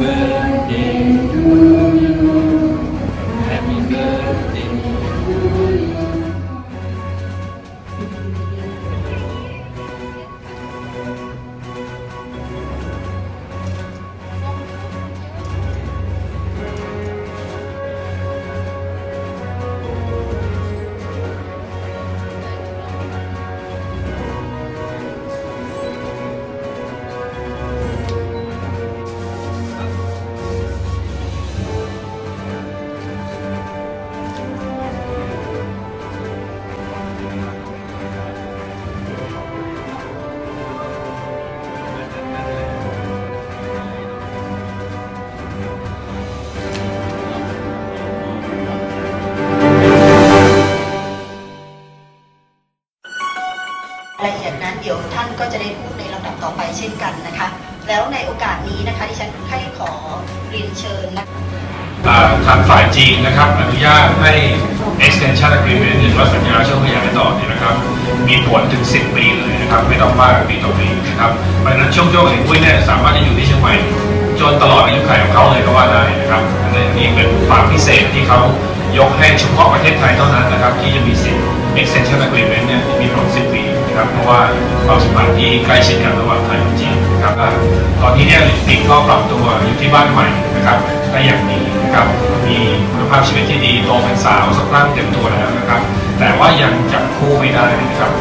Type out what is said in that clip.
Amen. รายละเอียดนั้นเดี๋ยวท่านก็จะได้พูดในลำดับต่อไปเช่นกันนะคะ แล้วในโอกาสนี้นะคะดิฉันให้ขอเรียนเชิญนะทางฝ่ายจีนนะครับอนุญาตให้ extension agreement หรือว่าสัญญาเช่าขยายต่อเนี่ยนะครับ มีผลถึง 10 ปีเลยนะครับ ไม่ต้องว่าปีต่อปีนะครับเพราะฉะนั้นช่วงโจ้เองกุ้ยเนี่ยสามารถจะอยู่ที่เชียงใหม่จนตลอดอายุขัยของเขาเลยก็ว่าได้นะครับอันนี้นี่เป็นความพิเศษที่เขายกให้เฉพาะประเทศไทยเท่านั้นนะครับ ที่จะมีสิทธิ์ extension agreement เนี่ยมีผล10 นะครับ เพราะว่าความสัมพันธ์ที่ใกล้ชิดกันระหว่างไทยกับจีนนะครับอ่าตอนนี้เนี่ยลิปิกก็ปรับตัวอยู่ที่บ้านใหม่นะครับได้อย่างดีนะครับมีคุณภาพชีวิตที่ดีโตเป็นสาวสะพรั่งเต็มตัวแล้วนะครับ แต่ว่ายังจับคู่ไม่ได้นะครับ